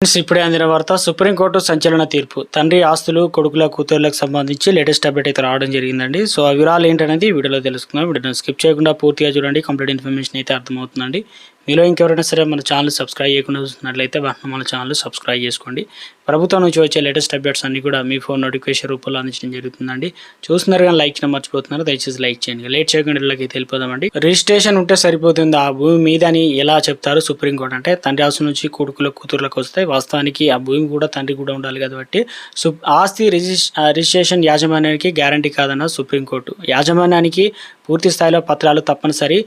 Friends ఇప్పుడే అందిన వార్త సుప్రీంకోర్టు సంచలన తీర్పు. తండ్రి ఆస్తులు కొడుకుల కూతురులకు సంబంధించి లేటెస్ట్ అప్డేట్ అయితే రావడం జరిగిందండి. సో ఆ వివరాలు ఏంటనేది వీడియోలో తెలుసుకుందాం. వీడియోని స్కిప్ చేయకుండా పూర్తిగా చూడండి. కంప్లీట్ ఇన్ఫర్మేషన్ అయితే అర్థమవుతుందండి. మీలో ఇంకెవరైనా సరే మన ఛానల్ సబ్స్క్రైబ్ చేయకుండా చూస్తున్నట్లయితే వెంటనే మన ఛానల్ సబ్స్క్రైబ్ చేసుకోండి. ప్రభుత్వం నుంచి వచ్చే లేటెస్ట్ అప్డేట్స్ అన్ని కూడా మీ ఫోన్ నోటిఫికేషన్ రూపంలో అందించడం జరుగుతుందండి. చూస్తున్నారు కానీ లైక్ చేయడం మర్చిపోతున్నారు. దయచేసి లైక్ చేయండి. లేట్ చేయకుండా ఇళ్ళకి రిజిస్ట్రేషన్ ఉంటే సరిపోతుంది. ఆ భూమి మీద అని ఎలా చెప్తారు సుప్రీంకోర్టు? అంటే తండ్రి ఆస్తి నుంచి కొడుకుల కూతుర్లకు వస్తాయి వాస్తవానికి ఆ భూమి కూడా తండ్రి కూడా ఉండాలి కాబట్టి ఆస్తి రిజిస్ట్రేషన్ యాజమాన్యానికి గ్యారంటీ కాదన్న సుప్రీంకోర్టు. యాజమాన్యానికి పూర్తి స్థాయిలో పత్రాలు తప్పనిసరి.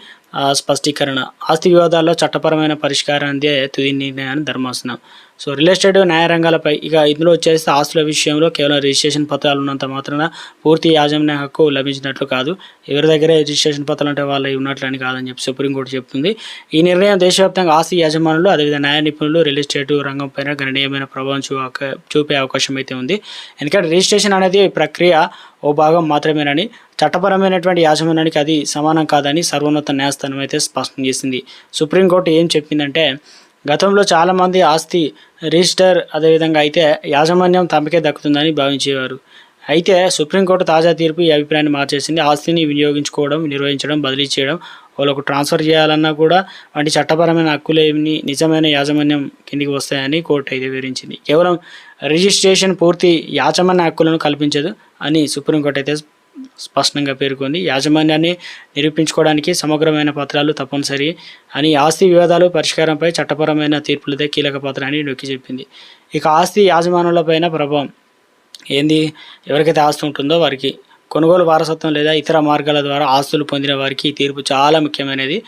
స్పష్టీకరణ. ఆస్తి వివాదాల్లో చట్టపరమైన పరిష్కారం అందే తుది నిర్ణయాన్ని ధర్మాసనం. సో రియల్ ఎస్టేట్ న్యాయ రంగాలపై ఇక ఇందులో వచ్చేసి ఆస్తుల విషయంలో కేవలం రిజిస్ట్రేషన్ పత్రాలు ఉన్నంత మాత్రాన పూర్తి యాజమాన్య హక్కు లభించినట్లు కాదు. ఎవరి దగ్గర రిజిస్ట్రేషన్ పత్రాలు అంటే వాళ్ళవి ఉన్నట్లని కాదని చెప్పి సుప్రీంకోర్టు చెప్తుంది. ఈ నిర్ణయం దేశవ్యాప్తంగా ఆస్తి యాజమానులు అదేవిధంగా న్యాయ నిపుణులు రియల్ ఎస్టేట్ రంగం పైన గణనీయమైన ప్రభావం చూ చూపే అవకాశం అయితే ఉంది. ఎందుకంటే రిజిస్ట్రేషన్ అనేది ప్రక్రియ ఓ భాగం మాత్రమేనని చట్టపరమైనటువంటి యాజమాన్యానికి అది సమానం కాదని సర్వోన్నత న్యాయస్థానం అయితే స్పష్టం చేసింది. సుప్రీంకోర్టు ఏం చెప్పిందంటే గతంలో చాలామంది ఆస్తి రిజిస్టర్ అదేవిధంగా అయితే యాజమాన్యం తమకే దక్కుతుందని భావించేవారు. అయితే సుప్రీంకోర్టు తాజా తీర్పు ఈ అభిప్రాయాన్ని మార్చేసింది. ఆస్తిని వినియోగించుకోవడం నిర్వహించడం బదిలీ చేయడం వాళ్ళకు ట్రాన్స్ఫర్ చేయాలన్నా కూడా వంటి చట్టపరమైన హక్కులేమి నిజమైన యాజమాన్యం కిందికి వస్తాయని కోర్టు అయితే వివరించింది. కేవలం రిజిస్ట్రేషన్ పూర్తి యాజమాన్య హక్కులను కల్పించదు అని సుప్రీంకోర్టు అయితే స్పష్టంగా పేర్కొంది. యాజమాన్యాన్ని నిరూపించుకోవడానికి సమగ్రమైన పత్రాలు తప్పనిసరి అని ఆస్తి వివాదాలు పరిష్కారంపై చట్టపరమైన తీర్పులదే కీలక పాత్ర అని నొక్కి చెప్పింది. ఇక ఆస్తి యాజమానులపైన ప్రభావం ఏంది? ఎవరికైతే ఆస్తి ఉంటుందో వారికి. కొనుగోలు వారసత్వం లేదా ఇతర మార్గాల ద్వారా ఆస్తులు పొందిన వారికి ఈ తీర్పు చాలా ముఖ్యమైనది.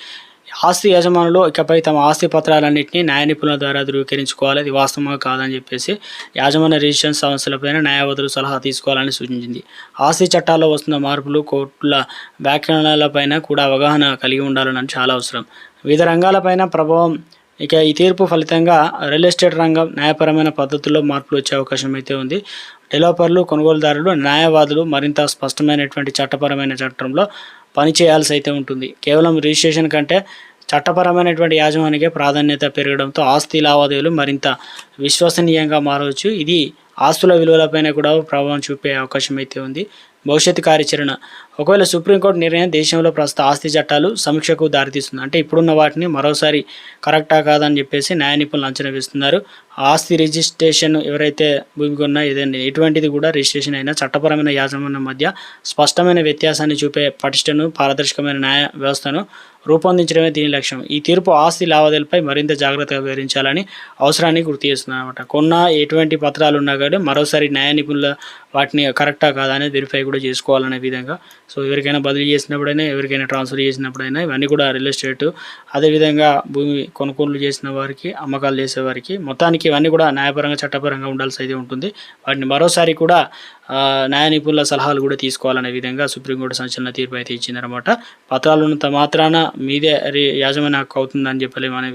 ఆస్తి యజమానులు ఇకపై తమ ఆస్తి పత్రాలన్నింటినీ న్యాయ నిపుణుల ద్వారా ధృవీకరించుకోవాలి. అది వాస్తవంగా కాదని చెప్పేసి యాజమాన్య రిజిస్ట్రేషన్ సమస్యలపైన న్యాయవాదులు సలహా తీసుకోవాలని సూచించింది. ఆస్తి చట్టాల్లో వస్తున్న మార్పులు కోర్టుల వ్యాఖ్యానాలపైన కూడా అవగాహన కలిగి ఉండాలని చాలా అవసరం. వివిధ రంగాలపైన ప్రభావం ఇక ఈ తీర్పు ఫలితంగా రియల్ ఎస్టేట్ రంగం న్యాయపరమైన పద్ధతుల్లో మార్పులు వచ్చే అవకాశం అయితే ఉంది. డెవలపర్లు కొనుగోలుదారులు న్యాయవాదులు మరింత స్పష్టమైనటువంటి చట్టపరమైన చట్టంలో పనిచేయాల్సి అయితే ఉంటుంది. కేవలం రిజిస్ట్రేషన్ కంటే చట్టపరమైనటువంటి యాజమానికే ప్రాధాన్యత పెరగడంతో ఆస్తి లావాదేవీలు మరింత విశ్వసనీయంగా మారవచ్చు. ఇది ఆస్తుల విలువలపైన కూడా ప్రభావం చూపే అవకాశం అయితే ఉంది. భవిష్యత్తు కార్యాచరణ. ఒకవేళ సుప్రీంకోర్టు నిర్ణయం దేశంలో ప్రస్తుత ఆస్తి చట్టాలు సమీక్షకు దారితీస్తుంది. అంటే ఇప్పుడున్న వాటిని మరోసారి కరెక్టా కాదని చెప్పేసి న్యాయ నిపుణులు అంచనా వేస్తున్నారు. ఆస్తి రిజిస్ట్రేషన్ ఎవరైతే భూమి కొన్నా ఏదైనా ఎటువంటిది కూడా రిజిస్ట్రేషన్ అయినా చట్టపరమైన యాజమాన్యం మధ్య స్పష్టమైన వ్యత్యాసాన్ని చూపే పటిష్టను పారదర్శకమైన న్యాయ వ్యవస్థను రూపొందించడమే దీని లక్ష్యం. ఈ తీర్పు ఆస్తి లావాదేవీలపై మరింత జాగ్రత్తగా వివరించాలని అవసరాన్ని గుర్తు చేస్తుంది అనమాట కొన్న ఎటువంటి పత్రాలు ఉన్నా కానీ మరోసారి న్యాయ నిపుణుల వాటిని కరెక్టా కాదా అనేది వెరిఫై కూడా చేసుకోవాలనే విధంగా. సో ఎవరికైనా బదిలీ చేసినప్పుడైనా ఎవరికైనా ట్రాన్స్ఫర్ చేసినప్పుడైనా ఇవన్నీ కూడా రియల్ ఎస్టేట్ అదేవిధంగా భూమి కొనుగోలు చేసిన వారికి అమ్మకాలు చేసే వారికి మొత్తానికి ఇవన్నీ కూడా న్యాయపరంగా చట్టపరంగా ఉండాల్సి అయితే ఉంటుంది. వాటిని మరోసారి కూడా న్యాయ నిపుణుల సలహాలు కూడా తీసుకోవాలనే విధంగా సుప్రీంకోర్టు సంచలన తీర్పు అయితే ఇచ్చిందనమాట పత్రాలు ఉన్నంత మాత్రాన మీదే యాజమాన్య హక్కు అవుతుందని చెప్పలేమనే